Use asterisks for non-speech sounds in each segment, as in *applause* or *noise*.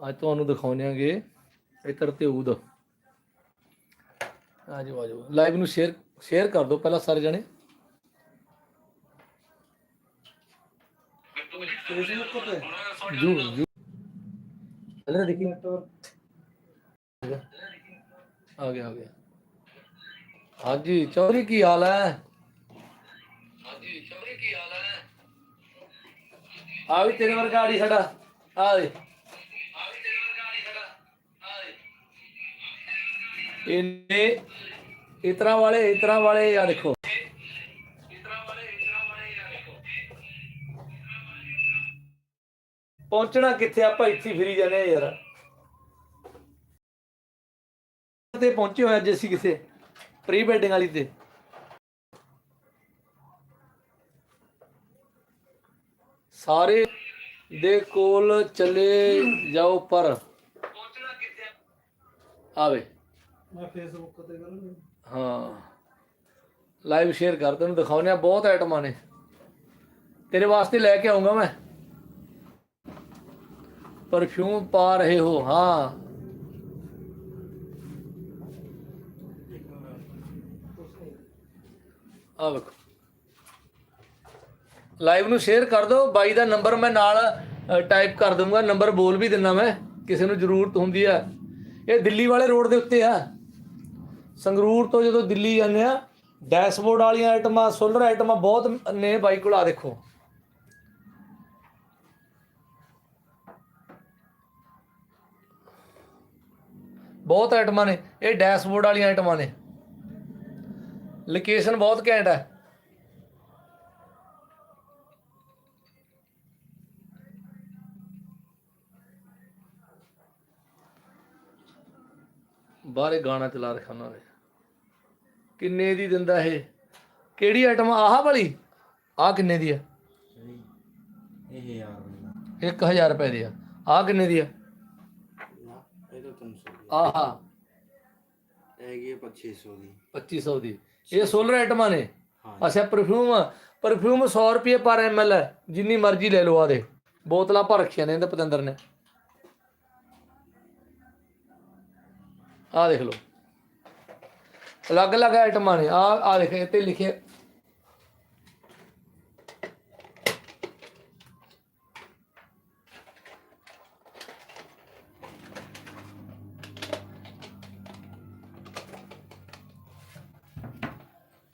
ਅੱਜ ਤੁਹਾਨੂੰ ਦਿਖਾਉਂਦੇ ਆਂਗੇ ਇਤਰ ਤੇ ਉਦ ਆਜੋ ਆਜੋ ਲਾਈਵ ਨੂੰ ਸ਼ੇਅਰ ਸ਼ੇਅਰ ਕਰ ਦਿਓ ਪਹਿਲਾਂ ਸਾਰੇ ਜਣੇ। ਜੂ ਜੂ। ਪਹਿਲਾਂ ਦੇਖੀ। ਆ ਗਿਆ ਆ ਗਿਆ। ਹਾਂਜੀ ਚੌਧਰੀ ਕੀ ਹਾਲ ਹੈ? ਹਾਂਜੀ ਚੌਧਰੀ ਕੀ ਹਾਲ ਹੈ? ਆ ਵੀ ਤੇਰੇ ਵਰਗਾ ਆੜੀ ਸਾਡਾ। ਆ ਦੇ ਇਹਨੇ ਇਤਰਾ ਵਾਲੇ ਇਤਰਾ ਵਾਲੇ ਆ ਦੇਖੋ। ਪਹੁੰਚਣਾ ਕਿੱਥੇ ਆਪਾਂ ਇੱਥੇ ਫਿਰੀ ਜਾਂਦੇ ਆ ਯਾਰ। ਤੇ ਪਹੁੰਚੇ ਹੋਏ ਅੱਜ ਅਸੀਂ ਕਿਥੇ ਪ੍ਰੀ ਵੈਡਿੰਗ ਵਾਲੀ ਤੇ। ਸਾਰੇ ਦੇ ਕੋਲ ਚਲੇ ਜਾਓ ਪਰ। ਪਹੁੰਚਣਾ ਕਿੱਥੇ ਆਵੇ। ਮੈਂ ਫੇਸਬੁੱਕ ਤੇ ਕਰਾਂਗਾ। ਹਾਂ। ਲਾਈਵ ਸ਼ੇਅਰ ਕਰ ਤੈਨੂੰ ਦਿਖਾਉਨੇ ਆ ਬਹੁਤ ਆਈਟਮਾਂ ਨੇ। ਤੇਰੇ ਵਾਸਤੇ ਲੈ ਕੇ ਆਉਂਗਾ ਮੈਂ। ਪਰਫਿਊਮ ਪਾ ਰਹੇ ਹੋ, ਹਾਂ। ਆ ਵੇਖੋ। ਲਾਈਵ ਨੂੰ ਸ਼ੇਅਰ ਕਰ ਦਿਓ ਬਾਈ ਦਾ ਨੰਬਰ ਮੈਂ ਨਾਲ ਟਾਈਪ ਕਰ ਦੂੰਗਾ ਨੰਬਰ ਬੋਲ ਵੀ ਦਿੰਨਾ ਮੈਂ, ਕਿਸੇ ਨੂੰ ਜ਼ਰੂਰਤ ਹੁੰਦੀ ਆ। ਇਹ ਦਿੱਲੀ ਵਾਲੇ ਰੋਡ ਦੇ ਉੱਤੇ ਆ। ਸੰਗਰੂਰ ਤੋਂ ਜਦੋਂ ਦਿੱਲੀ ਜਾਂਦੇ ਆ ਡੈਸ਼ਬੋਰਡ ਵਾਲੀਆਂ ਆਈਟਮਾਂ ਸੋਲਰ ਆਈਟਮਾਂ ਬਹੁਤ ਨੇ ਬਾਈ ਕੋਲ ਆ ਦੇਖੋ। ਬਹੁਤ ਆਈਟਮਾਂ ਨੇ, ਇਹ ਡੈਸ਼ਬੋਰਡ ਵਾਲੀਆਂ ਆਈਟਮਾਂ ਨੇ। ਲੋਕੇਸ਼ਨ ਬਹੁਤ ਘੈਂਟ ਹੈ ਬਾਹਰੇ ਗਾਣਾ ਚਲਾ ਰੱਖਿਆ ਉਹਨਾਂ ਨੇ। ਕਿੰਨੇ ਦੀ ਦਿੰਦਾ ਇਹ? ਕਿਹੜੀ ਆਈਟਮ ਆਹ ਵਾਲੀ? ਆਹ ਕਿੰਨੇ ਦੀ ਆ? ਇਹ ਯਾਰ 1000 ਰੁਪਏ ਦੀ ਆ। ਆਹ ਕਿੰਨੇ ਦੀ ਆ? ਇਹ ਤਾਂ 300 ਦੀ ਆਹਾ। ਹੈਗੀ ਹੈ 2500 ਦੀ। 2500 ਦੀ। ਇਹ ਸੋਲਰ ਆਈਟਮਾਂ ਨੇ? ਅੱਛਾ ਪਰਫਿਊਮ ਪਰਫਿਊਮ 100 ਰੁਪਏ ਪਰ ਐਮਐਲ ਹੈ ਜਿੰਨੀ ਮਰਜ਼ੀ ਲੈ ਲਓ ਆ ਦੇ। ਬੋਤਲਾਂ ਭਰ ਰੱਖੀਆਂ ਨੇ ਇਹਦੇ ਪਤੰਦਰ ਨੇ। ਆ ਦੇਖ ਲਓ। ਅਲੱਗ ਅਲੱਗ ਆਈਟਮਾਂ ਨੇ ਆ ਆ ਦੇਖ ਇੱਥੇ ਲਿਖੇ।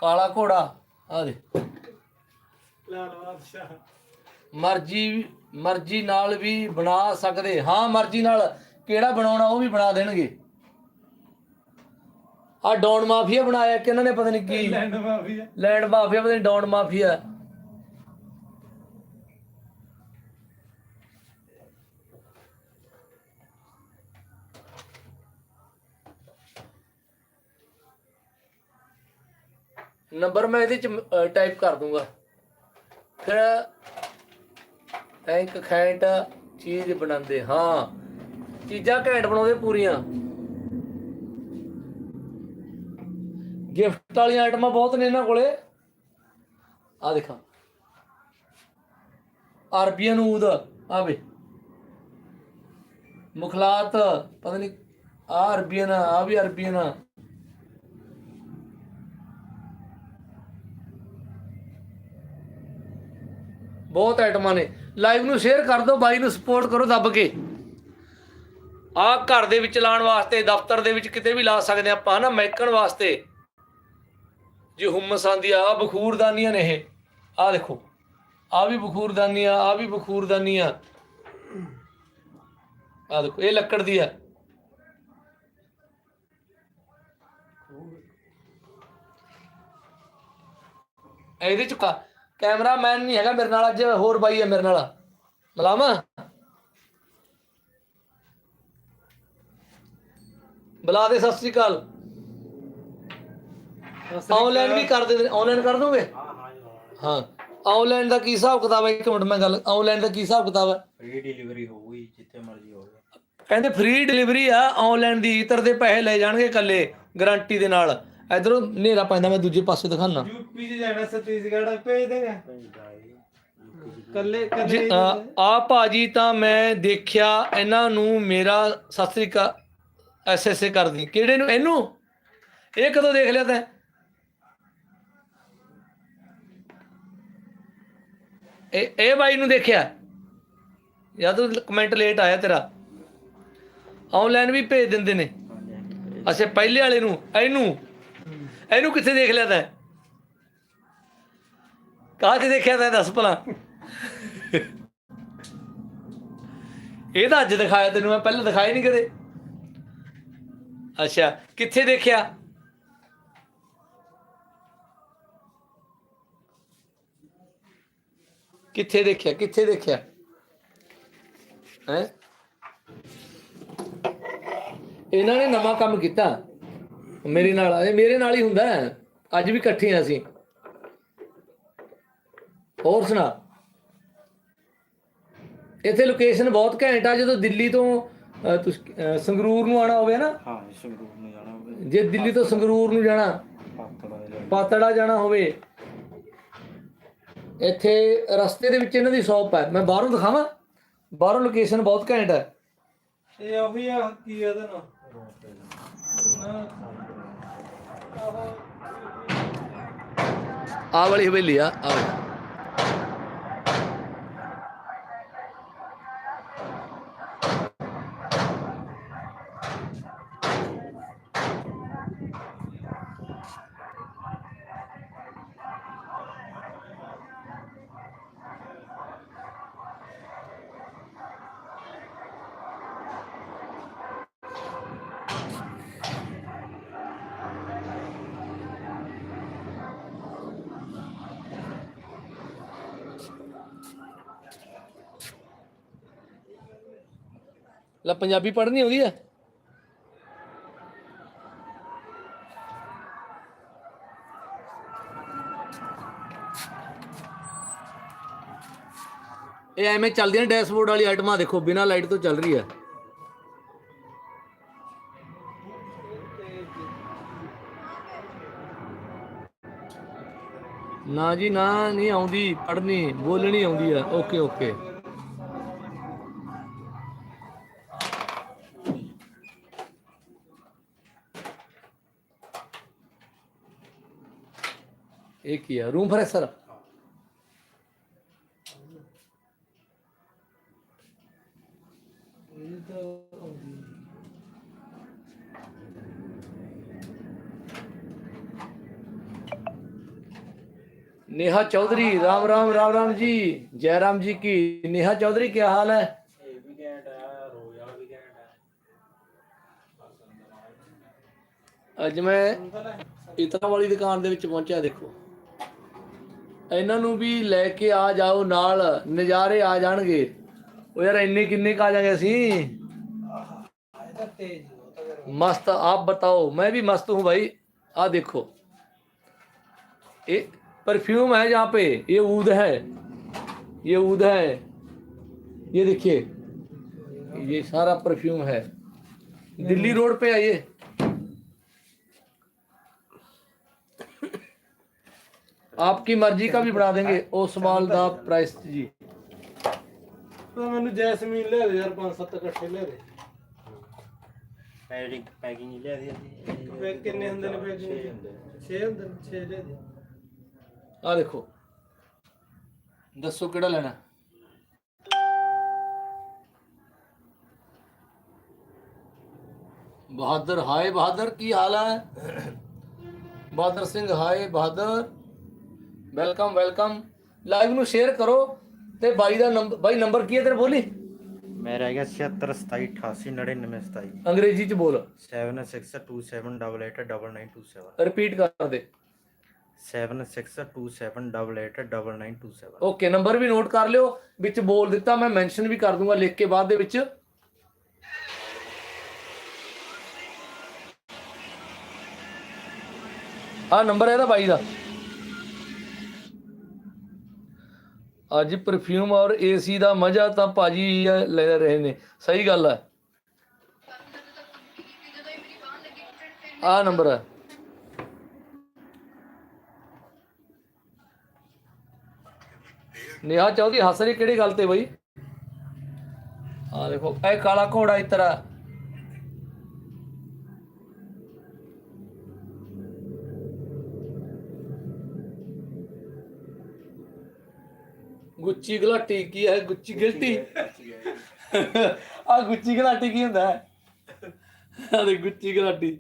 ਕਾਲਾ ਘੋੜਾ ਆ ਦੇ ਲਾਲ ਬਾਦਸ਼ਾਹ। ਮਰਜ਼ੀ ਮਰਜ਼ੀ ਨਾਲ ਵੀ ਬਣਾ ਸਕਦੇ। ਹਾਂ ਮਰਜ਼ੀ ਨਾਲ ਕਿਹੜਾ ਬਣਾਉਣਾ ਉਹ ਵੀ ਬਣਾ ਦੇਣਗੇ। ਆ ਡੌਨ ਮਾਫੀਆ ਬਣਾਇਆ ਕਿ ਇਹਨਾਂ ਨੇ ਪਤਾ ਨਹੀਂ ਕੀ। Land mafia. ਲੈਂਡ ਮਾਫੀਆ ਪਤਾ ਨਹੀਂ ਡੌਨ ਮਾਫੀਆ। ਨੰਬਰ ਮੈਂ ਇਹਦੇ ਚ ਟਾਈਪ ਕਰ ਦੂੰਗਾ। ਫਿਰ ਟੈਂਕ ਖੈਂਟ ਚੀਜ਼ ਬਣਾਉਂਦੇ ਹਾਂ। ਚੀਜ਼ਾਂ ਘੈਂਟ ਬਣਾਉਂਦੇ ਪੂਰੀਆਂ। ਗਿਫਟ ਵਾਲੀਆਂ ਆਈਟਮਾਂ ਬਹੁਤ ਨੇ ਇਹਨਾਂ ਕੋਲੇ। ਆ ਦੇਖਾਂ। ਅਰਬੀਅਨ ਊਦ ਆਵੇ ਮੁਖਲਾਤ, ਪਤਾ ਨਹੀਂ ਆ ਅਰਬੀਅਨ ਆ ਵੀ ਅਰਬੀਅਨ ਬਹੁਤ ਆਈਟਮਾਂ ਨੇ। ਲਾਈਵ ਨੂੰ ਸ਼ੇਅਰ ਕਰ ਦਿਓ, ਬਾਈ ਨੂੰ ਸਪੋਰਟ ਕਰੋ ਦੱਬ ਕੇ। ਆ ਘਰ ਦੇ ਵਿੱਚ ਲਾਉਣ ਵਾਸਤੇ, ਦਫ਼ਤਰ ਦੇ ਵਿੱਚ ਕਿਤੇ ਵੀ ਲਾ ਸਕਦੇ ਆਪਾਂ, ਹਨਾ, ਮਹਿਕਣ ਵਾਸਤੇ। ਜੀ ਹੁਮਸ ਆਂਦੀ ਆ ਆਹ ਬਖੂਰਦਾਨੀਆਂ ਨੇ ਇਹ। ਆ ਦੇਖੋ ਆ ਵੀ ਬਖੂਰਦਾਨੀਆਂ ਆ ਵੀ ਬਖੂਰਦਾਨੀਆਂ। ਆ ਦੇਖੋ, ਇਹ ਲੱਕੜ ਦੀ ਆ। ਇਹਦੇ ਚ ਕੈਮਰਾਮੈਨ ਨਹੀਂ ਹੈਗਾ ਮੇਰੇ ਨਾਲ, ਅੱਜ ਹੋਰ ਬਾਈ ਹੈ ਮੇਰੇ ਨਾਲ। ਮਲਾਮਾ ਬੁਲਾ ਦੇ, ਸਤਿ ਸ੍ਰੀ ਅਕਾਲ। ਆਨਲਾਈਨ ਵੀ ਕਰ ਦੇ ਆਨਲਾਈਨ ਕਰ ਦੋਗੇ? ਹਾਂ ਹਾਂ ਜੀ ਹਾਂ। ਆਨਲਾਈਨ ਦਾ ਕੀ ਹਿਸਾਬ ਕਿਤਾਬ ਹੈ? ਇੱਕ ਮਿੰਟ ਮੈਂ ਗੱਲ ਆਨਲਾਈਨ ਦਾ ਕੀ ਹਿਸਾਬ ਕਿਤਾਬ ਹੈ? ਫ੍ਰੀ ਡਿਲੀਵਰੀ ਹੋਊਗੀ ਜਿੱਥੇ ਮਰਜ਼ੀ ਹੋਵੇ। ਕਹਿੰਦੇ ਫ੍ਰੀ ਡਿਲੀਵਰੀ ਆ ਆਨਲਾਈਨ ਦੀ ਇਤਰ ਦੇ ਪੈਸੇ ਲੈ ਜਾਣਗੇ ਇਕੱਲੇ ਗਾਰੰਟੀ ਦੇ ਨਾਲ। ਇਧਰੋਂ ਹਨੇਰਾ ਪੈਂਦਾ ਮੈਂ ਦੂਜੇ ਪਾਸੇ ਦਿਖਾਣਾ ਯੂਪੀ ਚ ਜਾਣਾ ਛੱਤੀਸਗੜ੍ਹ ਭੇਜ ਦੇਗਾ। ਕੱਲੇ ਅ, ਆ ਭਾਜੀ ਤਾਂ ਮੈਂ ਦੇਖਿਆ ਇਹਨਾਂ ਨੂੰ ਮੇਰਾ ਸਤਿ ਸ੍ਰੀ ਅਕਾਲ ਐਸਐਸਏ ਕਰਦੀ। ਕਿਹੜੇ ਨੂੰ? ਇਹਨੂੰ? ਇਹ ਕਦੋਂ ਦੇਖ ਲਿਆ ਤੈਂ? ਇਹ ਇਹ ਬਾਈ ਨੂੰ ਦੇਖਿਆ? ਜਾਂ ਤੂੰ ਕਮੈਂਟ ਲੇਟ ਆਇਆ ਤੇਰਾ। ਆਨਲਾਈਨ ਵੀ ਭੇਜ ਦਿੰਦੇ ਨੇ। ਅੱਛਾ, ਪਹਿਲੇ ਵਾਲੇ ਨੂੰ, ਇਹਨੂੰ? ਇਹਨੂੰ ਕਿੱਥੇ ਦੇਖ ਲਿਆ ਤੈਂ? ਕਾਹ ਤੇ ਦੇਖਿਆ ਤੈਂ, ਦੱਸ ਭਲਾ। ਇਹ ਤਾਂ ਅੱਜ ਦਿਖਾਇਆ ਤੈਨੂੰ, ਮੈਂ ਪਹਿਲਾਂ ਦਿਖਾਇਆ ਨਹੀਂ ਕਦੇ। ਅੱਛਾ, ਕਿੱਥੇ ਦੇਖਿਆ? ਕਿੱਥੇ ਦੇਖਿਆ ਕਿੱਥੇ ਦੇਖਿਆ? ਹੈ? ਇਹਨਾਂ ਨੇ ਨਵਾਂ ਕੰਮ ਕੀਤਾ। ਮੇਰੇ ਨਾਲ ਇਹ ਮੇਰੇ ਨਾਲ ਹੀ ਹੁੰਦਾ। ਅੱਜ ਵੀ ਇਕੱਠੇ ਆ ਅਸੀਂ। ਹੋਰ ਸੁਣਾ। ਇੱਥੇ ਲੋਕੇਸ਼ਨ ਬਹੁਤ ਘੈਂਟ ਆ ਜਦੋਂ ਦਿੱਲੀ ਤੋਂ ਤੁਸੀਂ ਸੰਗਰੂਰ ਨੂੰ ਆਣਾ ਹੋਵੇ ਨਾ। ਹਾਂ ਸੰਗਰੂਰ ਨੂੰ ਜਾਣਾ ਹੋਵੇ। ਜੇ ਦਿੱਲੀ ਤੋਂ ਸੰਗਰੂਰ ਨੂੰ ਜਾਣਾ। ਪਾਤੜਾ ਜਾਣਾ ਹੋਵੇ। ਇੱਥੇ ਰਸਤੇ ਦੇ ਵਿੱਚ ਇਹਨਾਂ ਦੀ ਸ਼ਾਪ ਹੈ। ਮੈਂ ਬਾਹਰੋਂ ਦਿਖਾਵਾਂ? ਬਾਹਰੋਂ ਲੋਕੇਸ਼ਨ ਬਹੁਤ ਘੈਂਟ ਹੈ। ਇਹ ਉਹੀ ਆ ਕੀ ਇਹਦਾ ਨਾ ਆਹ ਵਾਲੀ ਹਵੇਲੀ ਆ ਆਹ ਪੰਜਾਬੀ ਪੜ੍ਹਨੀ ਆਉਂਦੀ ਹੈ? ਇਹ ਐਵੇਂ ਚੱਲਦੀਆਂ ਡੈਸ਼ਬੋਰਡ ਵਾਲੀ ਆਈਟਮਾਂ ਦੇਖੋ, ਬਿਨਾਂ ਲਾਈਟ ਤੋਂ ਚੱਲ ਰਹੀ ਹੈ। ਨਾ ਜੀ, ਨਾ ਨਹੀਂ ਆਉਂਦੀ, ਪੜ੍ਹਨੀ, ਬੋਲਣੀ ਆਉਂਦੀ ਹੈ। ਓਕੇ ਓਕੇ ਇਹ ਕੀ ਹੈ ਰੂਮ ਫਰੈਸ਼ਰ नेहा चौधरी राम राम राम राम जी जय राम जी की नेहा चौधरी क्या हाल है ਇਹ ਵੀ ਘੈਂਟ ਆ ਰੋਜ਼ ਵਾਲਾ ਵੀ ਘੈਂਟ ਆ ਅੱਜ ਮੈਂ ਇਤਨਾ ਵਾਲੀ ਦੁਕਾਨ ਦੇ ਵਿੱਚ ਪਹੁੰਚਿਆ ਦੇਖੋ ਇਹਨਾਂ ਨੂੰ ਵੀ ਲੈ ਕੇ ਆ ਜਾਓ ਨਾਲ ਨਜ਼ਾਰੇ ਆ ਜਾਣਗੇ ਉਹ ਯਾਰ ਇੰਨੇ ਕਿੰਨੇ ਕ ਆ ਜਾਗੇ ਅਸੀਂ ਇਹਦਾ ਤੇਜ਼ ਬਹੁਤ ਆ मस्त आप बताओ मैं भी मस्त हूँ भाई आ देखो ये परफ्यूम है यहाँ पे ये ऊद है ये ऊद है ये देखिए ये सारा परफ्यूम है दिल्ली रोड पे है ये आपकी मर्जी का भी बना देंगे ओसवाल दा प्राइस जी ਤਾਂ ਮੈਨੂੰ ਜੈਸਮੀਨ ਲੈ ਦੇ ਯਾਰ ਪੰਜ ਸੱਤ ਇਕੱਠੇ ਲੈ ਦੇ ਪੈਕਿੰਗ ਪੈਕਿੰਗ ਹੀ ਲਿਆ ਦੀ ਫੇ ਕਿੰਨੇ ਹੁੰਦੇ ਨੇ ਪੈਕਿੰਗ 6 ਹੁੰਦੇ ਨੇ 6 ਲੈ ਦੇ ਆ ਦੇਖੋ ਦੱਸੋ ਕਿਹੜਾ ਲੈਣਾ ਬਹਾਦਰ ਹਾਏ ਬਹਾਦਰ ਕੀ ਹਾਲ ਹੈ Bahadur Singh hi Bahadur Welcome welcome live ਨੂੰ ਸ਼ੇਅਰ ਕਰੋ ਤੇ ਬਾਈ ਦਾ ਨੰਬਰ ਬਾਈ ਨੰਬਰ ਕੀ ਹੈ ਤੇਰਾ ਬੋਲੀ? ਮੇਰਾ ਹੈਗਾ 76 27 88 99 27 ਅੰਗਰੇਜ਼ੀ ਚ ਬੋਲ। 7627889927 ਰਿਪੀਟ ਕਰ ਦੇ। 7627889927 ਓਕੇ ਨੰਬਰ ਵੀ ਨੋਟ ਕਰ ਲਿਓ। ਵਿੱਚ ਬੋਲ ਦਿੱਤਾ ਮੈਂ ਮੈਂਸ਼ਨ ਵੀ ਕਰ ਦੂੰਗਾ ਲਿਖ ਕੇ ਬਾਅਦ ਦੇ ਵਿੱਚ। ਆ ਨੰਬਰ ਹੈ ਇਹਦਾ ਬਾਈ ਦਾ। ਅੱਜ ਪਰਫਿਊਮ ਔਰ ਏਸੀ ਦਾ ਮਜ਼ਾ ਤਾਂ ਭਾਜੀ ਲੈ ਰਹੇ ਨੇ। ਸਹੀ ਗੱਲ ਹੈ ਆ ਨੰਬਰ ਹੈ ਨੇਹਾ ਚੌਧਰੀ, ਹੱਸ ਰਹੀ ਕਿਹੜੀ ਗੱਲ ਤੇ ਬਈ? ਆ ਦੇਖੋ, ਇਹ ਕਾਲਾ ਘੋੜਾ ਇਸ ਤਰ੍ਹਾਂ ਗੁੱਚੀ ਗਲਾਟੀ ਕੀ ਹੈ? Gucci guilty. ਆ ਗੁੱਚੀ *laughs* ਗਲਾਟੀ ਕੀ ਹੁੰਦਾ ਹੈ? ਆ ਦੇ ਗੁੱਚੀ ਗਲਾਟੀ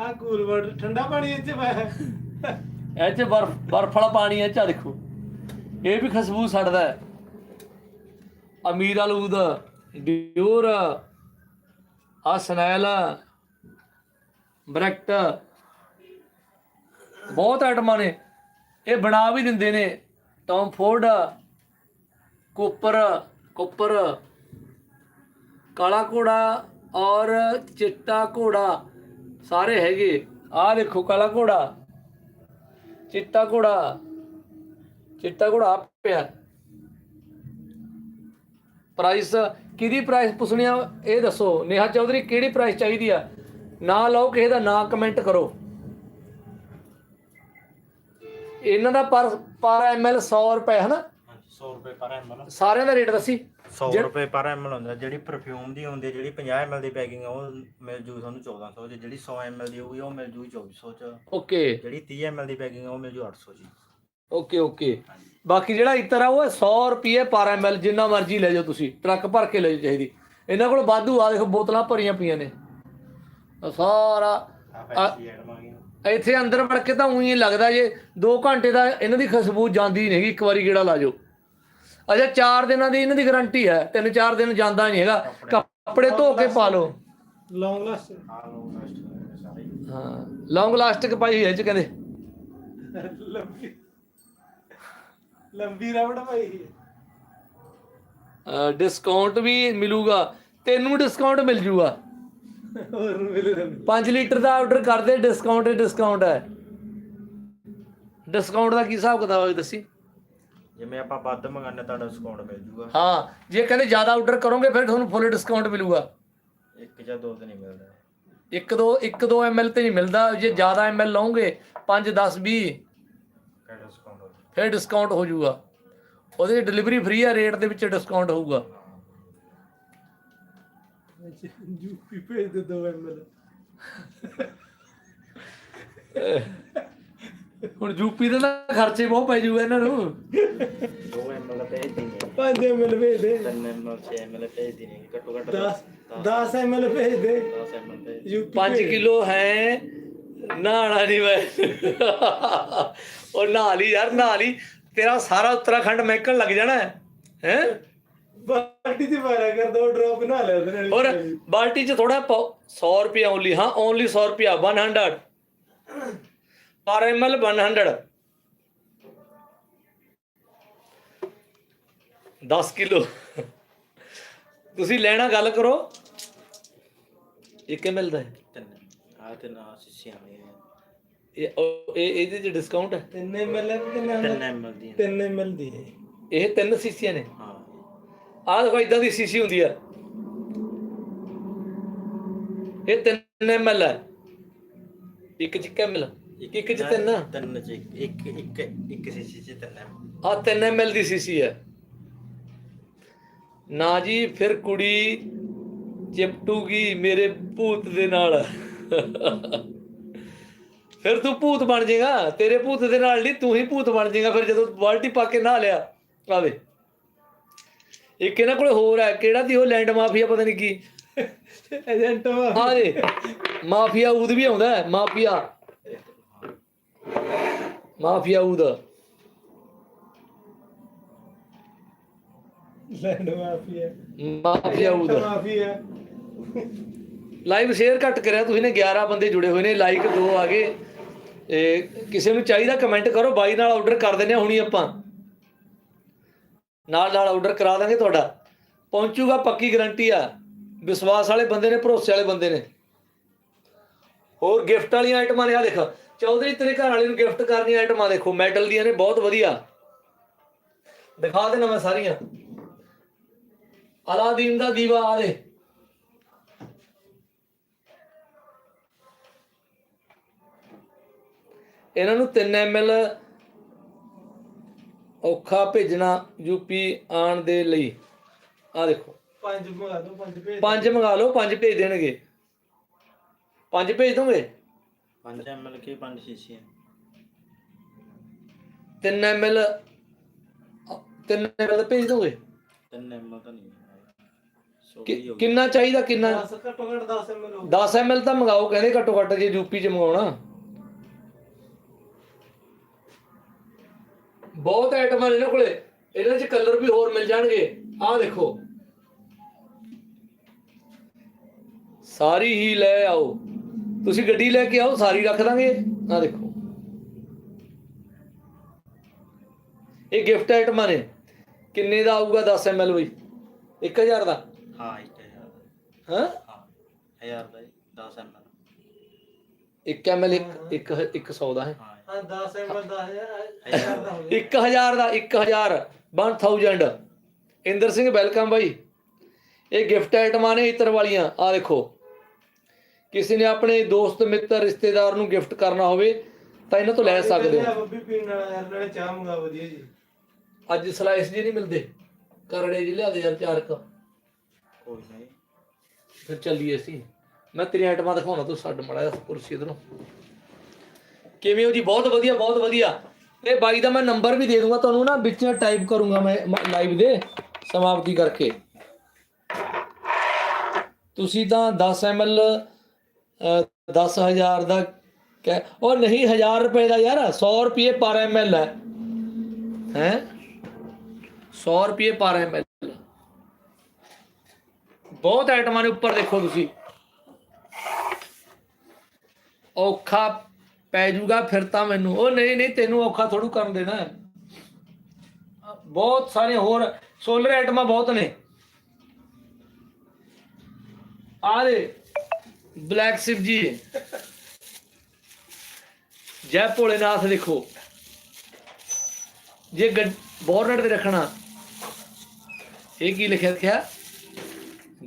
ਆ ਕੂਲ ਵਾਟਰ ਠੰਡਾ ਪਾਣੀ ਇੱਥੇ ਪਾਇਆ ਇਹ ਚ ਬਰਫ ਬਰਫ ਵਾਲਾ ਪਾਣੀ ਹੈ ਚਾ ਦੇਖੋ। ਇਹ ਵੀ ਖੁਸ਼ਬੂ ਛੱਡਦਾ ਹੈ। ਅਮੀਰ ਆਲੂਦ ਡਿਓਰ ਆ ਸਨੈਲ ਬ੍ਰੈਕਟ। ਬਹੁਤ ਆਈਟਮਾਂ ਨੇ। ਇਹ ਬਣਾ ਵੀ ਦਿੰਦੇ ਨੇ। ਟੌਮ ਫੋਰਡ ਕੋਪਰ ਕੋਪਰ ਕਾਲਾ ਘੋੜਾ ਔਰ ਚਿੱਟਾ ਘੋੜਾ, ਸਾਰੇ ਹੈਗੇ। ਆਹ ਦੇਖੋ ਕਾਲਾ ਘੋੜਾ, ਚਿੱਟਾ ਘੋੜਾ ਚਿੱਟਾ ਘੋੜਾ ਆਹ ਪਿਆ। ਪ੍ਰਾਈਸ ਕਿਹਦੀ ਪ੍ਰਾਈਸ ਪੁੱਛਣੀ ਆ? ਇਹ ਦੱਸੋ। ਨੇਹਾ ਚੌਧਰੀ, ਕਿਹੜੀ ਪ੍ਰਾਈਸ ਚਾਹੀਦੀ ਆ? ਨਾ ਲਓ ਕਿਸੇ ਦਾ, ਨਾਂ ਕਮੈਂਟ ਕਰੋ। ਇਹਨਾਂ ਦਾ ਪਰ ਪਰ ਐਮਐਲ 100 ਰੁਪਏ ਹਨਾ? 100 ਰੁਪਏ ਪਰ ਐਮਐਲ ਸਾਰਿਆਂ ਦਾ ਰੇਟ ਦੱਸੀ। 100 ਰੁਪਏ ਪਰ ਐਮਐਲ ਹੁੰਦਾ ਜਿਹੜੀ ਪਰਫਿਊਮ ਦੀ ਹੁੰਦੀ ਹੈ ਜਿਹੜੀ 50 ਐਮਐਲ ਦੀ ਪੈਕਿੰਗ ਆ ਉਹ ਮਿਲ ਜੂ ਤੁਹਾਨੂੰ 1400 ਚ ਜਿਹੜੀ 100 ਐਮਐਲ ਦੀ ਹੋਊਗੀ ਉਹ ਮਿਲ ਜੂ 2400 ਚ। ਓਕੇ। ਜਿਹੜੀ 30 ਐਮਐਲ ਦੀ ਪੈਕਿੰਗ ਆ ਉਹ ਮਿਲ ਜੂ 800 ਜੀ। Okay okay. ਬਾਕੀ ਜਿਹੜਾ ਇਤਰ ਆ ਉਹ 100 ਰੁਪਏ ਪਰ ਐਮਐਲ ਜਿੰਨਾ ਮਰਜ਼ੀ ਲੈ ਜਾਓ ਤੁਸੀਂ। ਟਰੱਕ ਭਰ ਕੇ ਲੈ ਜਾਓ ਚਾਹੀਦੀ। ਇਹਨਾਂ ਕੋਲ ਵਾਧੂ ਆ ਦੇਖੋ ਬੋਤਲਾਂ ਭਰੀਆਂ ਪਈਆਂ ਨੇ। ਸਾਰਾ ਇੱਥੇ ਅੰਦਰ ਵੜ ਕੇ ਤਾਂ ਉਹੀ ਲੱਗਦਾ ਜੇ 2 ਘੰਟੇ ਦਾ ਇਹਨਾਂ ਦੀ ਖੁਸ਼ਬੂ ਜਾਂਦੀ ਨਹੀਂ ਹੈਗੀ ਇੱਕ ਵਾਰੀ ਗੇੜਾ ਲਾ ਜਾਓ। ਅਜਾ 4 ਦਿਨਾਂ ਦੀ ਇਹਨਾਂ ਦੀ ਗਾਰੰਟੀ ਹੈ 3-4 ਦਿਨ ਜਾਂਦਾ ਨਹੀਂ ਹੈਗਾ। ਕੱਪੜੇ। ਧੋ ਕੇ ਪਾ ਲਓ। ਲੌਂਗ ਲਾਸਟ ਹੀ। ਹਾਂ ਲੌਂਗ ਲਾਸਟਿਕ ਪਾਈ ਹੋਈ ਹੈ ਚ ਕਹਿੰਦੇ। ਲੰਬੀ। ਲੰਬੀ ਰਬੜ ਭਾਈ ਡਿਸਕਾਊਂਟ ਵੀ ਮਿਲੂਗਾ ਤੈਨੂੰ ਡਿਸਕਾਊਂਟ ਮਿਲ ਜੂਗਾ। ਹੋਰ ਮਿਲੇ ਰੰਗ 5 ਲੀਟਰ ਦਾ ਆਰਡਰ ਕਰਦੇ ਡਿਸਕਾਊਂਟ ਡਿਸਕਾਊਂਟ ਹੈ। ਡਿਸਕਾਊਂਟ ਦਾ ਕੀ ਹਿਸਾਬ ਕਿਤਾਬ ਹੈ ਦੱਸੀ? ਜਿਵੇਂ ਆਪਾਂ ਵੱਧ ਮੰਗਾਨੇ ਤਾਂ ਡਿਸਕਾਊਂਟ ਮਿਲ ਜੂਗਾ। ਹਾਂ ਜੇ ਕਹਿੰਦੇ ਜ਼ਿਆਦਾ ਆਰਡਰ ਕਰੋਗੇ ਫਿਰ ਤੁਹਾਨੂੰ ਫੁੱਲ ਡਿਸਕਾਊਂਟ ਮਿਲੂਗਾ। ਇੱਕ ਜਾਂ ਦੋ ਤੇ ਨਹੀਂ ਮਿਲਦਾ। ਇੱਕ ਦੋ ਇੱਕ ਦੋ ਐਮਐਲ ਤੇ ਨਹੀਂ ਮਿਲਦਾ। ਜੇ ਜ਼ਿਆਦਾ ਐਮਐਲ ਲਓਗੇ 5 10 20 ਕਿਹੜਾ ਡਿਸਕਾਊਂਟ ਹੋ ਫਿਰ ਡਿਸਕਾਊਂਟ ਹੋ ਜਾਊਗਾ ਉਹਦੇ ਡਿਲੀਵਰੀ ਫ੍ਰੀ ਆ ਰੇਟ ਦੇ ਵਿੱਚ ਡਿਸਕਾਊਂਟ ਹੋਊਗਾ। ਯੂਪੀ ਭੇਜ ਦੇ 2 ਐਮਐਲ ਹੁਣ ਯੂਪੀ ਦੇ ਨਾ ਖਰਚੇ ਬਹੁਤ ਪੈ ਜਾਊਗਾ ਇਹਨਾਂ ਨੂੰ। 2 ਐਮਐਲ ਭੇਜ ਦਿੰਦੇ 5 ਐਮਐਲ ਭੇਜ ਦੇ 3 ਐਮਐਲ 6 ਐਮਐਲ ਭੇਜ ਦਿੰਦੇ ਘੱਟੋ ਘੱਟ 10 10 ਐਮਐਲ ਭੇਜ ਦੇ 10 ਐਮਐਲ ਭੇਜ ਯੂਪੀ 5 ਕਿਲੋ ਹੈ। ਨਹਾਣਾ ਨਹੀਂ ਮੈਂ। ਉਹ ਨਹਾ ਲਈ ਯਾਰ ਨਹਾ ਲਈ। ਤੇਰਾ ਸਾਰਾ ਉੱਤਰਾਖੰਡ ਮਹਿਕਣ ਲੱਗ ਜਾਣਾ ਹੈ। ਹੈ? ਬਾਲਟੀ ਤੇ ਮਾਰਿਆ ਕਰ ਦੋ ਡ੍ਰੌਪ ਨਾ ਲੈ ਉਹਦੇ ਨਾਲ। ਔਰ ਬਾਲਟੀ ਚ ਥੋੜਾ 100 ਰੁਪਏ ਓਨਲੀ ਹਾਂ ਓਨਲੀ 100 ਰੁਪਿਆ 100 ਪਰ ml 100 10 ਕਿਲੋ। ਤੁਸੀਂ ਲੈਣਾ ਗੱਲ ਕਰੋ। 1 ml ਦਾ ਹੈ। ਤਿੰਨ। ਆ ਤੇ ਨਾ ਸਿੱਸੀਆਂ ਨੇ। ਇਹ ਉਹ- ਇਹ ਇਹਦੇ ਚ ਡਿਸਕਾਊਂਟ ਹੈ? 3 ਐਮਐਲ ਕਿੰਨੇ 3 ਹੁੰਦਾ ਐਮਐਲ ਦੀ 3 ਐਮਐਲ ਦੀ ਹੈ। ਇਹ ਤਿੰਨ ਸੀਸੀਆਂ ਨੇ? ਹਾਂ। ਆਹ ਦੇਖੋ ਇਦਾਂ ਦੀ ਸੀਸੀ ਹੁੰਦੀ ਆ। ਇਹ 3 ml ਹੈ ਇੱਕ ਚ ml ਇੱਕ ਚ ਤਿੰਨ। ਤਿੰਨ ਚ ਇੱਕ ਇੱਕ ਇੱਕ ਇੱਕ ਸੀਸੀ ਚ ਤਿੰਨ ਆ 3 ml ਦੀ ਸੀਸੀ ਹੈ ਨਾ ਜੀ ਫਿਰ ਕੁੜੀ ਚਿਪਟੂਗੀ ਮੇਰੇ ਭੂਤ ਦੇ ਨਾਲ। ਫਿਰ ਤੂੰ ਭੂਤ ਬਣ ਜਾਏਗਾ ਤੇਰੇ ਭੂਤ ਦੇ ਨਾਲ ਨਹੀਂ ਤੂੰ ਹੀ ਭੂਤ ਬਣ ਜਾਏਗਾ ਫਿਰ ਜਦੋਂ ਬਾਲਟੀ ਪਾ ਕੇ ਨਹਾ ਲਿਆ ਆਵੇ। ਇੱਕ ਇਹਨਾਂ ਕੋਲੇ ਹੋਰ ਹੈ ਕਿਹੜਾ ਦੀ ਉਹ ਲੈਂਡ ਮਾਫੀਆ ਪਤਾ ਨਹੀਂ ਕੀ। ਏਜੰਟ ਹਾਂ ਜੀ। ਮਾਫੀਆ ਊਦ ਵੀ ਆਉਂਦਾ ਹੈ mafia. Mafia ਊਦ। Land mafia. Mafia ਊਦ। ਮਾਫੀਆ। ਲਾਈਵ ਸ਼ੇਅਰ ਘੱਟ ਕਰਿਆ ਤੁਸੀਂ ਨੇ 11 ਬੰਦੇ ਜੁੜੇ ਹੋਏ ਨੇ ਲਾਈਕ ਦੋ ਆ ਗਏ। ਇਹ ਕਿਸੇ ਨੂੰ ਚਾਹੀਦਾ ਕਮੈਂਟ ਕਰੋ ਬਾਈ ਨਾਲ ਆਰਡਰ ਕਰ ਦਿੰਦੇ ਹਾਂ ਹੁਣੀ ਆਪਾਂ। ਨਾਲ ਨਾਲ ਆਰਡਰ ਕਰਾ ਦਾਂਗੇ ਤੁਹਾਡਾ। ਪਹੁੰਚੂਗਾ, ਪੱਕੀ ਗਾਰੰਟੀ ਆ। ਵਿਸ਼ਵਾਸ ਵਾਲੇ ਬੰਦੇ ਨੇ, ਭਰੋਸੇ ਵਾਲੇ ਬੰਦੇ ਨੇ। ਹੋਰ ਗਿਫਟ ਵਾਲੀਆਂ ਆਈਟਮਾਂ ਨੇ ਆ ਦੇਖ। ਚੌਧਰੀ, ਤੇਰੇ ਘਰ ਵਾਲੇ ਨੂੰ ਗਿਫਟ ਕਰਨੀਆਂ ਆਈਟਮਾਂ ਦੇਖੋ। ਮੈਟਲ ਦੀਆਂ ਨੇ, ਬਹੁਤ ਵਧੀਆ। ਦਿਖਾ ਦੇਣਾ ਮੈਂ ਸਾਰੀਆਂ। ਅਲਾਦੀਨ ਦਾ ਦੀਵਾ ਆ ਦੇ ਇਹਨਾਂ ਨੂੰ 3 ml ਔਖਾ ਭੇਜਣਾ ਯੂਪੀ ਆਉਣ ਦੇ ਲਈ। ਆ ਦੇਖੋ। ਪੰਜ ਮੰਗਾ ਦੋ ਪੰਜ ਭੇਜ ਪੰਜ ਮੰਗਾ ਲਓ ਪੰਜ ਭੇਜ ਦੇਣਗੇ। ਪੰਜ ਭੇਜ ਦੋਗੇ? 5 ml ਕੀ 5 ਸ਼ੀਸ਼ੀਆਂ 3 ml 3 ml ਭੇਜ ਦੋਗੇ? 3 ml ਤਾਂ ਨਹੀਂ ਕਿੰਨਾ ਚਾਹੀਦਾ ਕਿੰਨਾ? 10 ਘੱਟੋ ਘੱਟ 10 ml ਹੋ 10 ml ਤਾਂ ਮੰਗਾਓ ਕਹਿੰਦੇ ਘੱਟੋ ਘੱਟ ਜੇ ਯੂਪੀ ਚ ਮੰਗਾਉਣਾ। ਬਹੁਤ ਆਈਟਮਾਂ ਨੇ ਇਹਨਾਂ ਕੋਲੇ। ਇਹਨਾਂ 'ਚ ਕਲਰ ਵੀ ਹੋਰ ਮਿਲ ਜਾਣਗੇ। ਆਹ ਦੇਖੋ। ਸਾਰੀ ਹੀ ਲੈ ਆਓ। ਤੁਸੀਂ ਗੱਡੀ ਲੈ ਕੇ ਆਓ ਸਾਰੀ ਰੱਖ ਦਾਂਗੇ। ਆਹ ਦੇਖੋ। ਇਹ ਗਿਫਟ ਆਈਟਮਾਂ ਨੇ। ਕਿੰਨੇ ਦਾ ਆਊਗਾ 10 ml ਬਈ? 1000 ਦਾ? ਹਾਂ 1000 ਹਾਂ? ਹਾਂ 1000 ਦਾ ਜੀ 10 ml 1 ml ਇੱਕ ਇੱਕ ਇੱਕ 100 ਦਾ ਹੈ। ਹਾਂ ਹਾਂ 10 ml 10000 ਦਾ ਹੋ ਗਿਆ। 1000 ਦਾ 1000 1000 ਇੰਦਰ ਸਿੰਘ ਵੈਲਕਮ ਬਾਈ। ਇਹ ਗਿਫਟ ਆਈਟਮਾਂ ਨੇ ਇਤਰ ਵਾਲੀਆਂ। ਆ ਦੇਖੋ। ਕਿਸੇ ਨੇ ਆਪਣੇ ਦੋਸਤ ਮਿੱਤਰ ਰਿਸ਼ਤੇਦਾਰ ਨੂੰ ਗਿਫਟ ਕਰਨਾ ਹੋਵੇ ਤਾਂ ਇਹਨਾਂ ਤੋਂ ਲੈ ਸਕਦੇ ਹੋ। ਬੱਬੀ ਪੀਣ ਵਾਲਾ ਯਾਰ ਨਾਲੇ ਚਾਹ ਮੰਗਾ ਵਧੀਆ ਜੀ। ਅੱਜ ਸਲਾਈਸ ਜੀ ਨਹੀਂ ਮਿਲਦੇ। ਕਰੜੇ ਜੀ ਲਿਆ ਦੇ ਯਾਰ ਚਾਰ ਕ। ਕੋਈ ਨਹੀਂ। ਫਿਰ ਚੱਲੀਏ ਅਸੀਂ। ਮੈਂ ਤੇਰੀਆਂ ਆਈਟਮਾਂ ਦਿਖਾਉਣਾ ਤੂੰ ਛੱਡ ਮੜਾ ਕੁਰਸੀ ਇਧਰੋਂ। ਕਿਵੇਂ ਹੋ ਜੀ? ਬਹੁਤ ਵਧੀਆ ਬਹੁਤ ਵਧੀਆ। ਇਹ ਬਾਈ ਦਾ ਮੈਂ ਨੰਬਰ ਵੀ ਦੇ ਦੂੰਗਾ, ਤੁਹਾਨੂੰ ਨਾ ਵਿੱਚ ਟਾਈਪ ਕਰੂੰਗਾ ਮੈਂ ਲਾਈਵ ਦੇ ਸਮਾਪਤੀ ਕਰਕੇ। ਤੁਸੀਂ ਤਾਂ 10 ml 10000 ਦਾ ਕਹਿ, ਉਹ ਨਹੀਂ 1000 ਰੁਪਏ ਦਾ ਯਾਰ 100 ਰੁਪਏ ਪਰ ml ਹੈ। ਹੈ? 100 ਰੁਪਏ ਪਰ ml ਬਹੁਤ ਆਈਟਮਾਂ ਨੇ ਉੱਪਰ ਦੇਖੋ ਤੁਸੀਂ। ਔਖਾ ਪੈ ਜਾਊਗਾ ਫਿਰ ਤਾਂ ਮੈਨੂੰ। ਉਹ ਨਹੀਂ ਨਹੀਂ, ਤੈਨੂੰ ਔਖਾ ਥੋੜੂ ਕਰਨ ਦੇਣਾ। ਬਹੁਤ ਸਾਰੇ ਹੋਰ ਸੋਲਰ ਆਈਟਮਾਂ ਬਹੁਤ ਨੇ। ਆ ਦੇ ਬਲੈਕ ਸਿਪ ਜੀ। ਜੈ ਭੋਲੇਨਾਥ ਦੇਖੋ। ਜੇ ਬੋਰਨਟ ਤੇ ਰੱਖਣਾ। ਇਹ ਕੀ ਲਿਖਿਆ ਲਿਖਿਆ?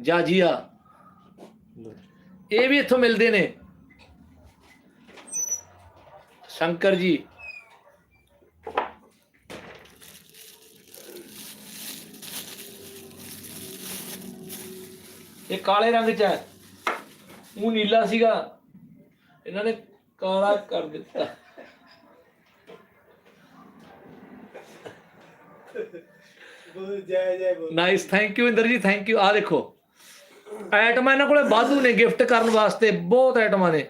ਜਾਜੀਆ। ਇਹ ਵੀ ਇੱਥੋਂ ਮਿਲਦੇ ਨੇ। ਸ਼ੰਕਰ ਜੀ। ਇਹ ਕਾਲੇ ਰੰਗ ਚ ਹੈ। ਉਹ ਨੀਲਾ ਸੀਗਾ। ਇਹਨਾਂ ਨੇ ਕਾਲਾ ਕਰ ਦਿੱਤਾ। ਬੋਲ ਜੈ ਜੈ ਬੋਲ। ਨਾਈਸ ਥੈਂਕ ਯੂ ਇੰਦਰ ਜੀ ਥੈਂਕ ਯੂ ਆ ਦੇਖੋ। ਆਈਟਮਾਂ ਇਹਨਾਂ ਕੋਲੇ ਵਾਧੂ ਨੇ ਗਿਫਟ ਕਰਨ ਵਾਸਤੇ। ਬਹੁਤ ਆਈਟਮਾਂ ਨੇ।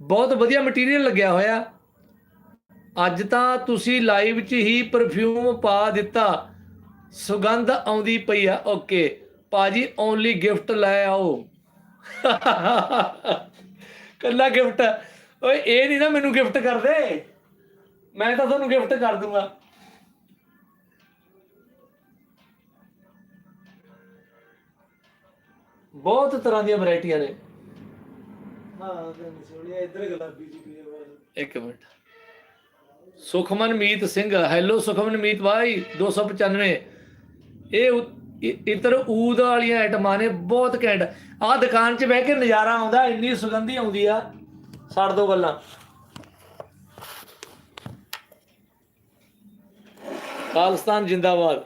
ਬਹੁਤ ਵਧੀਆ ਮਟੀਰੀਅਲ ਲੱਗਿਆ ਹੋਇਆ। ਅੱਜ ਤਾਂ ਤੁਸੀਂ ਲਾਈਵ 'ਚ ਹੀ ਪਰਫਿਊਮ ਪਾ ਦਿੱਤਾ। ਸੁਗੰਧ ਆਉਂਦੀ ਪਈ ਆ। ਓਕੇ ਪਾਜੀ ਓਨਲੀ ਗਿਫਟ ਲੈ ਆਓ। *laughs* ਕੱਲਾ ਗਿਫਟ ਓਏ ਇਹ ਨਹੀਂ ਨਾ ਮੈਨੂੰ ਗਿਫਟ ਕਰਦੇ। ਮੈਂ ਤਾਂ ਤੁਹਾਨੂੰ ਗਿਫਟ ਕਰ ਦੂੰਗਾ। ਬਹੁਤ ਤਰ੍ਹਾਂ ਦੀਆਂ ਵੈਰਾਈਟੀਆਂ ਨੇ। ਹਾਂ ਸੋਹਣੀਆ ਇੱਧਰ ਗੁਲਾਬੀ ਜੀ ਵੀ। ਇੱਕ ਮਿੰਟ। ਸੁਖਮਨ ਮੀਤ ਸਿੰਘ ਹੈਲੋ ਸੁਖਮਨ ਮੀਤ ਭਾਈ 295 ਇਹ ਉ- ਇ- ਇੱਧਰ ਊਦ ਵਾਲੀਆਂ ਆਈਟਮਾਂ ਨੇ ਬਹੁਤ ਘੈਂਟ। ਆਹ ਦੁਕਾਨ 'ਚ ਬਹਿ ਕੇ ਨਜ਼ਾਰਾ ਆਉਂਦਾ ਇੰਨੀ ਸੁਗੰਧੀ ਆਉਂਦੀ ਆ। ਛੱਡ ਦੋ ਗੱਲਾਂ। ਖਾਲਿਸਤਾਨ ਜਿੰਦਾਬਾਦ।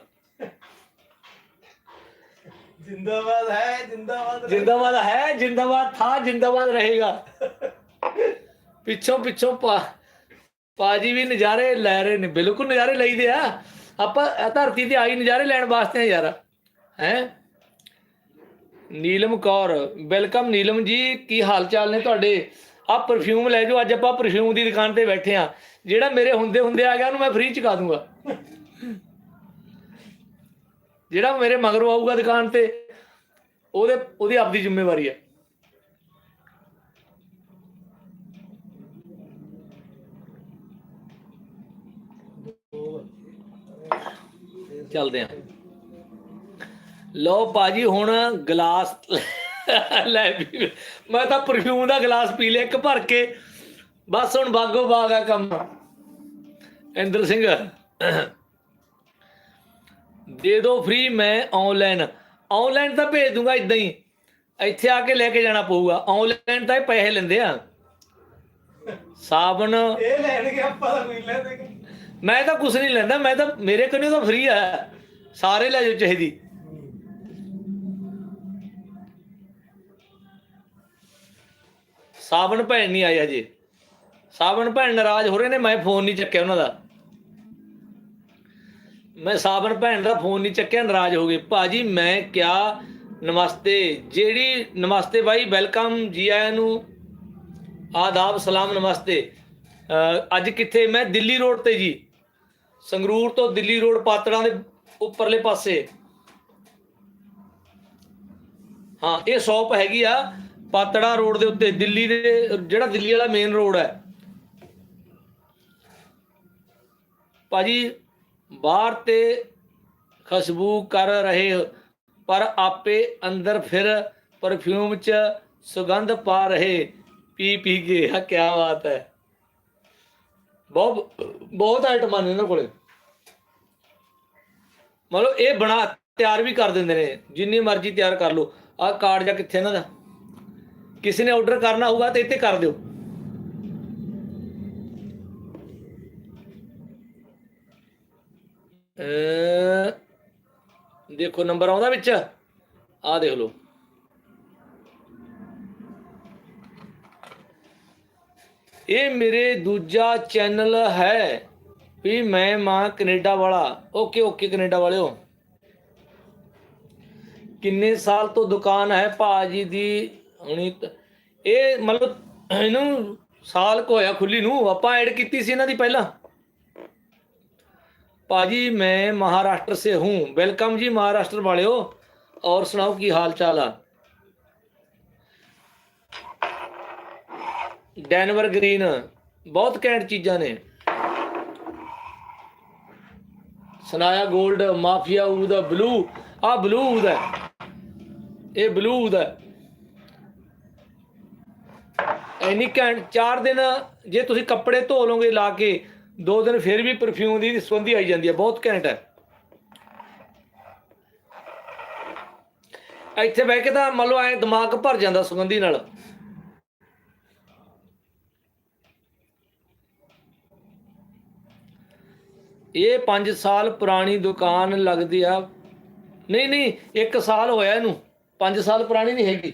ਜਿੰਦਾਬਾਦ ਹੈ ਜਿੰਦਾਬਾਦ। ਜਿੰਦਾਬਾਦ ਹੈ ਜਿੰਦਾਬਾਦ ਥਾ ਜਿੰਦਾਬਾਦ ਰਹੇਗਾ। ਪਿੱਛੋਂ ਪਿੱਛੋਂ ਪਾ ਪਾਜੀ ਵੀ ਨਜ਼ਾਰੇ ਲੈ ਰਹੇ ਨੇ, ਬਿਲਕੁਲ ਨਜ਼ਾਰੇ ਲਈਦੇ ਆ। ਆਪਾਂ ਧਰਤੀ ਤੇ ਆਈ ਨਜ਼ਾਰੇ ਲੈਣ ਵਾਸਤੇ ਆ ਯਾਰ, ਹੈ? ਨੀਲਮ ਕੌਰ, ਵੈਲਕਮ ਨੀਲਮ ਜੀ, ਕੀ ਹਾਲ ਚਾਲ ਨੇ ਤੁਹਾਡੇ? ਆ ਪਰਫਿਊਮ ਲੈ ਜਾਓ, ਅੱਜ ਆਪਾਂ ਪਰਫਿਊਮ ਦੀ ਦੁਕਾਨ ਤੇ ਬੈਠੇ ਆ। ਜਿਹੜਾ ਮੇਰੇ ਹੁੰਦੇ ਹੁੰਦੇ ਆ ਗਿਆ, ਉਹਨੂੰ ਮੈਂ ਫ੍ਰੀ ਕਾ ਦੂੰਗਾ। ਜਿਹੜਾ ਮੇਰੇ ਮਗਰੋਂ ਆਊਗਾ ਦੁਕਾਨ ਤੇ, ਉਹਦੇ ਉਹਦੀ ਆਪਦੀ ਜ਼ਿੰਮੇਵਾਰੀ ਹੈ ਚੱਲਦੇ ਆ। ਲਓ ਬਾਜੀ ਹੁਣ ਗਲਾਸ ਲੈ ਵੀ ਮੈਂ ਤਾਂ ਪਰਫਿਊਮ ਦਾ ਗਲਾਸ ਪੀ ਲਿਆ, ਇੱਕ ਭਰ ਕੇ। ਬਸ ਹੁਣ ਬਾਗੋ ਬਾਗ ਆ ਕੰਮ। ਇੰਦਰ ਸਿੰਘ, ਦੇ ਦੋ ਫ੍ਰੀ ਮੈਂ ਆਨਲਾਈਨ ਆਨਲਾਈਨ ਤਾਂ ਭੇਜ ਦੂੰਗਾ ਇਦਾਂ ਹੀ। ਇੱਥੇ ਆ ਕੇ ਲੈ ਕੇ ਜਾਣਾ ਪਊਗਾ। ਆਨਲਾਈਨ ਤਾਂ ਇਹ ਪੈਸੇ ਲੈਂਦੇ ਆ। ਸਾਬਣ। ਇਹ ਲੈਣਗੇ ਆਪਾਂ ਤਾਂ ਕੋਈ ਲੈ ਮੈਂ ਤਾਂ ਕੁਝ ਨਹੀਂ ਲੈਂਦਾ, ਮੈਂ ਤਾਂ ਮੇਰੇ ਕੋਲ ਤਾਂ ਫ੍ਰੀ ਆ। ਸਾਰੇ ਲੈ ਜਾਓ ਚਾਹੀਦੀ। ਸਾਵਣ ਭੈਣ ਨਹੀਂ ਆਈ ਹਜੇ ਸਾਵਣ ਭੈਣ ਨਾਰਾਜ਼ ਹੋ ਰਹੇ ਨੇ, ਮੈਂ ਫੋਨ ਨਹੀਂ ਚੱਕਿਆ ਉਹਨਾਂ ਦਾ। ਮੈਂ ਸਾਵਣ ਭੈਣ ਦਾ ਫੋਨ ਨਹੀਂ ਚੱਕਿਆ, ਨਾਰਾਜ਼ ਹੋ ਗਏ। ਭਾਜੀ, ਮੈਂ ਕਿਹਾ, ਨਮਸਤੇ। ਜਿਹੜੀ ਨਮਸਤੇ ਬਾਈ ਵੈਲਕਮ ਜੀ ਆਇਆਂ ਨੂੰ। ਆਦਾਬ, ਸਲਾਮ, ਨਮਸਤੇ। ਅੱਜ ਕਿੱਥੇ? ਮੈਂ ਦਿੱਲੀ ਰੋਡ ਤੇ ਜੀ। ਸੰਗਰੂਰ ਤੋਂ ਦਿੱਲੀ ਰੋਡ ਪਾਤੜਾਂ ਦੇ ਉੱਪਰਲੇ ਪਾਸੇ। ਹਾਂ, ਇਹ ਸ਼ਾਪ ਹੈਗੀ ਆ ਪਾਤੜਾ ਰੋਡ ਦੇ ਉੱਤੇ, ਦਿੱਲੀ ਦੇ, ਜਿਹੜਾ ਦਿੱਲੀ ਵਾਲਾ ਮੇਨ ਰੋਡ ਹੈ। ਭਾਜੀ, ਬਾਹਰ ਤੇ ਖੁਸ਼ਬੂ ਕਰ ਰਹੇ, ਪਰ ਆਪੇ ਅੰਦਰ ਫਿਰ ਪਰਫਿਊਮ ਚ ਸੁਗੰਧ ਪਾ ਰਹੇ ਪੀ ਪੀ ਕੇ। ਆ ਕੀ ਬਾਤ ਹੈ। ਬਹੁਤ ਬਹੁਤ ਆਈਟਮਾਂ ਨੇ ਇਹਨਾਂ ਕੋਲੇ। ਮਤਲਬ ਇਹ ਬਣਾ, ਤਿਆਰ ਵੀ ਕਰ ਦਿੰਦੇ ਨੇ। ਜਿੰਨੀ ਮਰਜ਼ੀ ਤਿਆਰ ਕਰ ਲਓ। ਆਹ ਕਾਰਡ ਜਾਂ ਕਿੱਥੇ ਇਹਨਾਂ ਦਾ? ਕਿਸੇ ਨੇ ਆਰਡਰ ਕਰਨਾ ਹੋਊਗਾ ਤੇ ਇੱਥੇ ਕਰ ਦਿਓ। ਦੇਖੋ ਨੰਬਰ ਆਉਂਦਾ ਵਿੱਚ। ਆਹ ਦੇਖ ਲਓ। ਇਹ ਮੇਰੇ ਦੂਜਾ ਚੈਨਲ ਹੈ ਵੀ ਮੈਂ ਮਾਂ ਕੈਨੇਡਾ ਵਾਲਾ ਓਕੇ ਓਕੇ ਕੈਨੇਡਾ ਵਾਲਿਓ ਕਿੰਨੇ ਸਾਲ ਤੋਂ ਦੁਕਾਨ ਹੈ ਭਾਜੀ ਦੀ ਹੁਣੀ ਤ- ਇਹ ਮਤਲਬ ਇਹਨੂੰ ਸਾਲ ਕੋ ਹੋਇਆ ਖੁੱਲੀ ਨੂੰ ਆਪਾਂ ਐਡ ਕੀਤੀ ਸੀ ਇਹਨਾਂ ਦੀ ਪਹਿਲਾਂ ਭਾਜੀ ਮੈਂ महाराष्ट्र से हूँ वेलकम जी महाराष्ट्र वाले हो और सुनाओ की हाल चाल आ ਡੈਨਵਰ ਗ੍ਰੀਨ, ਬਹੁਤ ਘੈਂਟ ਚੀਜ਼ਾਂ ਨੇ। ਸਨਾਇਆ 골ਡ ਮਾਫੀਆ ਉਹਦਾ ਬਲੂ ਆ ਬਲੂ ਉਹਦਾ ਇਹ ਬਲੂ ਉਹਦਾ ਐਨੀ ਘੈਂਟ, ਚਾਰ ਦਿਨ ਜੇ ਤੁਸੀਂ ਕੱਪੜੇ ਧੋ ਲਓਗੇ ਲਾ ਕੇ, ਦੋ ਦਿਨ ਫਿਰ ਵੀ ਪਰਫਿਊਮ ਦੀ ਸੁਗੰਧੀ ਆਈ ਜਾਂਦੀ ਹੈ, ਬਹੁਤ ਘੈਂਟ ਹੈ। ਇੱਥੇ ਬਹਿ ਕੇ ਤਾਂ ਮੰਨ ਲਓ ਐ ਦਿਮਾਗ ਭਰ ਜਾਂਦਾ ਸੁਗੰਧੀ ਨਾਲ। ਇਹ 5 ਸਾਲ ਪੁਰਾਣੀ ਦੁਕਾਨ ਲੱਗਦੀ ਆ। ਨਹੀਂ ਨਹੀਂ 1 ਸਾਲ ਹੋਇਆ ਇਹਨੂੰ। 5 ਸਾਲ ਪੁਰਾਣੀ ਨਹੀਂ ਹੈਗੀ।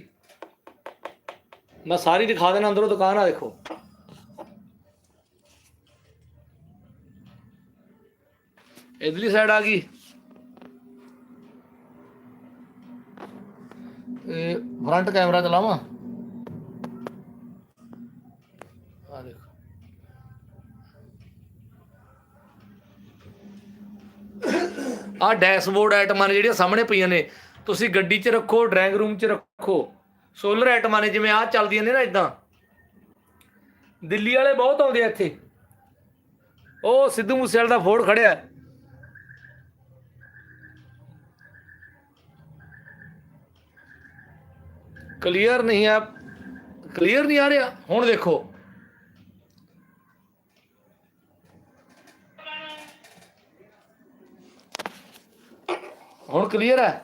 ਮੈਂ ਸਾਰੀ ਦਿਖਾ ਦੇਣਾ ਅੰਦਰੋਂ ਦੁਕਾਨ ਆ, ਦੇਖੋ। ਇਧਰਲੀ ਸਾਈਡ ਆ ਗਈ। ਇਹ ਫਰੰਟ ਕੈਮਰਾ ਚਲਾਵਾਂ। ਆ ਡੈਸ਼ਬੋਰਡ ਆਈਟਮਾਂ ਨੇ ਜਿਹੜੀਆਂ ਸਾਹਮਣੇ ਪਈਆਂ ਨੇ। ਤੁਸੀਂ ਗੱਡੀ 'ਚ ਰੱਖੋ ਡਰਾਇੰਗ ਰੂਮ 'ਚ ਰੱਖੋ। ਸੋਲਰ ਆਈਟਮਾਂ ਨੇ, ਜਿਵੇਂ ਆਹ ਚੱਲਦੀਆਂ ਨੇ ਨਾ ਇਦਾਂ ਦਿੱਲੀ ਵਾਲੇ ਬਹੁਤ ਆਉਂਦੇ ਆ ਇੱਥੇ। ਉਹ ਸਿੱਧੂ ਮੂਸੇਵਾਲੇ ਦਾ ਫੋੜ ਖੜਿਆ। ਕਲੀਅਰ ਨਹੀਂ ਆ ਕਲੀਅਰ ਨਹੀਂ ਆ ਰਿਹਾ। ਹੁਣ ਦੇਖੋ। ਹੁਣ ਕਲੀਅਰ ਹੈ?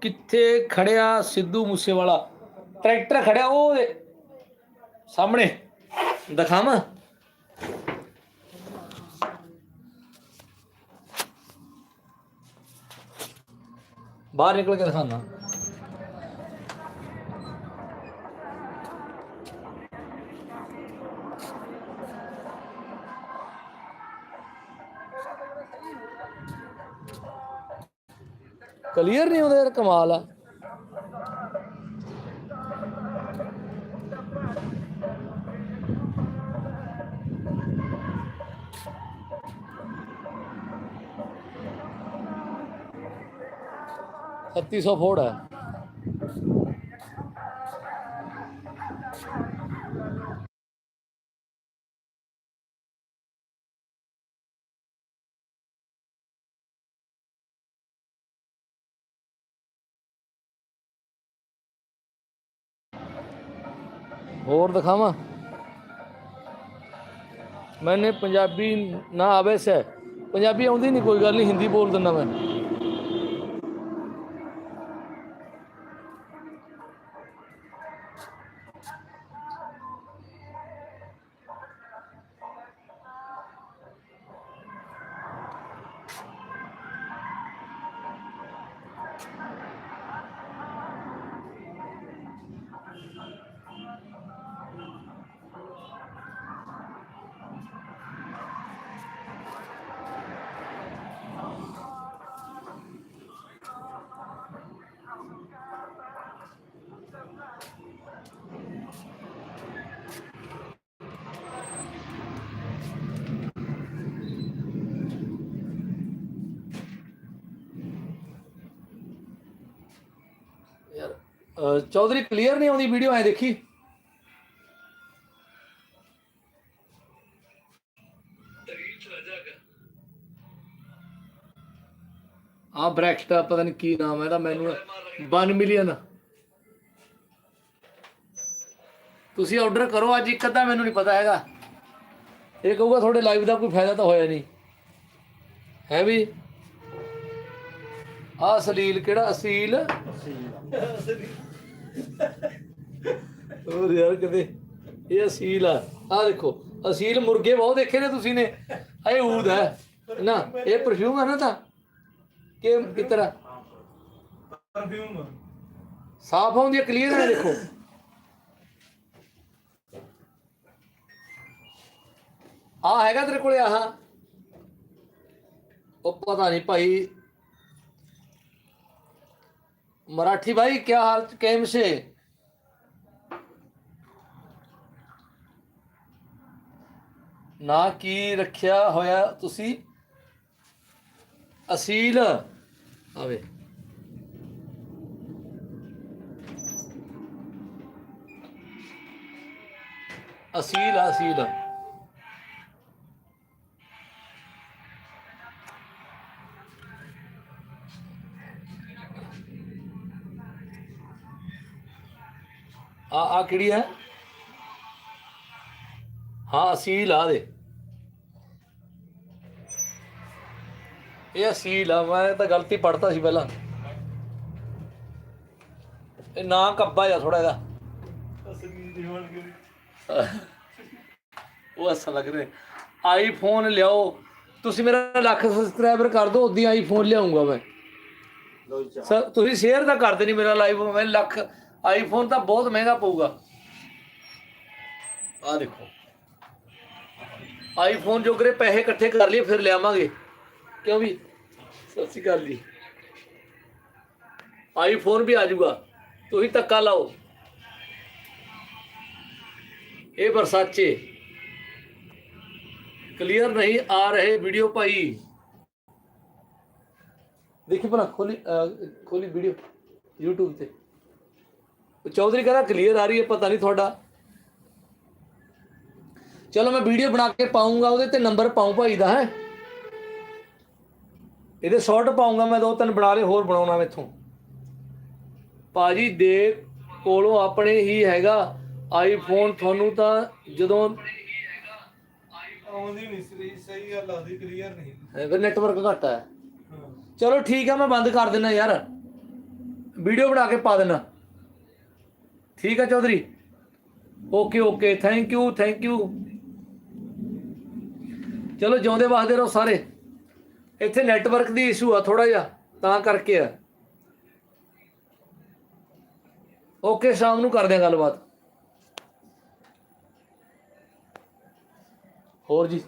ਕਿੱਥੇ ਖੜਿਆ ਸਿੱਧੂ ਮੂਸੇਵਾਲਾ? ਟਰੈਕਟਰ ਖੜਿਆ ਉਹ ਸਾਹਮਣੇ। ਦਿਖਾਵਾਂ? ਬਾਹਰ ਨਿਕਲ ਕੇ ਦਿਖਾਣਾ ਕਲੀਅਰ ਨਹੀਂ ਹੁੰਦਾ ਯਾਰ ਕਮਾਲ ਆ। ਸੌ ਫੋੜ ਹੈ ਹੋਰ ਦਿਖਾਵਾਂ? ਮੈਨੇ ਪੰਜਾਬੀ ਨਾ ਆਵੇ ਸੇ ਪੰਜਾਬੀ ਆਉਂਦੀ ਨਹੀਂ ਕੋਈ ਗੱਲ ਨਹੀਂ ਹਿੰਦੀ ਬੋਲ ਦਿੰਦਾ ਮੈਂ। ਚੌਧਰੀ ਕਲੀਅਰ ਨਹੀਂ ਆਉਂਦੀ ਵੀਡੀਓ ਐ ਦੇਖੀ। ਆ ਬ੍ਰੈਕਟ ਪਤਾ ਨਹੀਂ ਕੀ ਨਾਮ ਹੈ ਇਹਦਾ, ਮੈਨੂੰ 1 ਮਿਲੀਅਨ ਤੁਸੀਂ ਆਰਡਰ ਕਰੋ ਅੱਜ, ਇੱਕ ਅੱਧਾ ਮੈਨੂੰ ਨਹੀਂ ਪਤਾ ਹੈਗਾ। ਇਹ ਕਹੂਗਾ ਤੁਹਾਡੇ ਲਾਈਵ ਦਾ ਕੋਈ ਫਾਇਦਾ ਤਾਂ ਹੋਇਆ ਨਹੀਂ ਹੈ ਵੀ? ਆ ਸਲੀਲ ਕਿਹੜਾ? ਅਸੀਲ। ਹੋਰ ਯਾਰ ਕਿਤੇ ਇਹ ਅਸੀਲ ਆ। ਆ ਦੇਖੋ ਅਸੀਲ ਮੁਰਗੇ ਬਹੁਤ ਦੇਖੇ ਨੇ ਤੁਸੀਂ ਨੇ। ਇਹ ਊਦ ਹੈ ਨਾ ਇਹ ਪਰਫਿਊਮ ਹੈ ਨਾ ਤਾਂ। ਕਿ ਇਤਰਾ ਪਰਫਿਊਮ ਸਾਫ਼ ਆਉਂਦੀ ਹੈ ਕਲੀਅਰ ਹੈ ਦੇਖੋ। ਆ ਹੈਗਾ ਤੇਰੇ ਕੋਲੇ ਆਹ। ਉਹ ਪਤਾ ਨਹੀਂ ਭਾਈ ਮਰਾਠੀ ਭਾਈ ਕੀ ਹਾਲ ਕੈਮ ਸੇ ਨਾ ਕੀ ਰੱਖਿਆ ਹੋਇਆ ਤੁਸੀਂ ਅਸੀਲ ਆਵੇ ਅਸੀਲ ਅਸੀਲ ਆ। ਆ ਕਿਹੜੀ ਹੈ? ਹਾਂ ਅਸੀਲ ਆ ਦੇ। ਇਹ ਅਸੀਲ ਆ ਮੈਂ ਤਾਂ ਗਲਤੀ ਪੜਤਾ ਸੀ ਪਹਿਲਾਂ। ਇਹ ਨਾਂ ਕੱਬਾ ਜਾਂ ਥੋੜਾ ਇਹਦਾ ਉਹ ਅਸਾ ਲੱਗ ਰਿਹਾ। ਆਈਫੋਨ ਲਿਆਓ। ਤੁਸੀਂ ਮੇਰਾ ਲੱਖ ਸਬਸਕ੍ਰਾਈਬਰ ਕਰ ਦਿਓ ਉਦੋਂ ਆਈਫੋਨ ਲਿਆਉਂਗਾ ਮੈਂ। ਸਰ ਤੁਸੀਂ ਸ਼ੇਅਰ ਤਾਂ ਕਰਦੇ ਨਹੀਂ ਮੇਰਾ ਲਾਈਵ ਮੈਂ ਲੱਖ ਆਈਫੋਨ ਤਾਂ ਬਹੁਤ ਮਹਿੰਗਾ ਪਊਗਾ। ਆ ਦੇਖੋ। ਆਈਫੋਨ ਜੋਗਰੇ ਪੈਸੇ ਇਕੱਠੇ ਕਰ ਲਈਏ, ਫਿਰ ਲਿਆਵਾਂਗੇ। ਕਿਉਂ ਵੀ? ਸਤਿ ਸ਼੍ਰੀ ਅਕਾਲ ਜੀ। ਆਈਫੋਨ ਵੀ ਆ ਜਾਊਗਾ। ਤੁਸੀਂ ਧੱਕਾ ਲਾਓ। ਇਹ ਵਰਸਾਚੇ ਕਲੀਅਰ ਨਹੀਂ ਆ ਰਹੇ ਵੀਡੀਓ ਭਾਈ। ਦੇਖੀ ਭਲਾ ਖੋਲੀ ਖੋਲੀ ਵੀਡੀਓ YouTube ਤੇ। ਚੌਧਰੀ ਕਹਿੰਦਾ ਕਲੀਅਰ ਆ ਰਹੀ ਹੈ ਪਤਾ ਨਹੀਂ ਤੁਹਾਡਾ। ਚਲੋ ਮੈਂ ਵੀਡੀਓ ਬਣਾ ਕੇ ਪਾਉਂਗਾ ਉਹਦੇ ਤੇ ਨੰਬਰ ਪਾਉਂ ਭਾਈ ਦਾ ਹੈ। ਇਹਦੇ ਸ਼ਾਰਟ ਪਾਉਂਗਾ ਮੈਂ ਦੋ ਤਿੰਨ ਬਣਾ ਲਏ ਹੋਰ ਬਣਾਉਣਾ ਮੈਥੋਂ। ਭਾਜੀ ਦੇ ਕੋਲੋਂ ਆਪਣੇ ਹੀ ਹੈਗਾ। ਆਈਫੋਨ ਤੁਹਾਨੂੰ ਤਾਂ ਜਦੋਂ ਆਉਂਦੀ ਨਹੀਂ ਸਹੀ ਸਹੀ ਗੱਲ ਕਲੀਅਰ ਨਹੀਂ। ਨੈਟਵਰਕ ਘੱਟ ਹੈ ਹਾਂ। ਚਲੋ ਠੀਕ ਆ ਮੈਂ ਬੰਦ ਕਰ ਦਿੰਦਾ ਯਾਰ। ਵੀਡੀਓ ਬਣਾ ਕੇ ਪਾ ਦੇਣਾ ਠੀਕ ਆ Chaudhary? Okay okay thank you thank you ਚਲੋ, ਜਿਉਂਦੇ ਵਾਸਦੇ ਰਹੋ ਸਾਰੇ। ਇੱਥੇ ਨੈਟਵਰਕ ਦੀ ਇਸ਼ੂ ਆ ਥੋੜਾ ਜਿਹਾ। ਤਾਂ ਕਰਕੇ ਆ। ਓਕੇ ਸ਼ਾਮ ਨੂੰ ਕਰਦੇ ਆ ਗੱਲਬਾਤ। ਹੋਰ ਜੀ।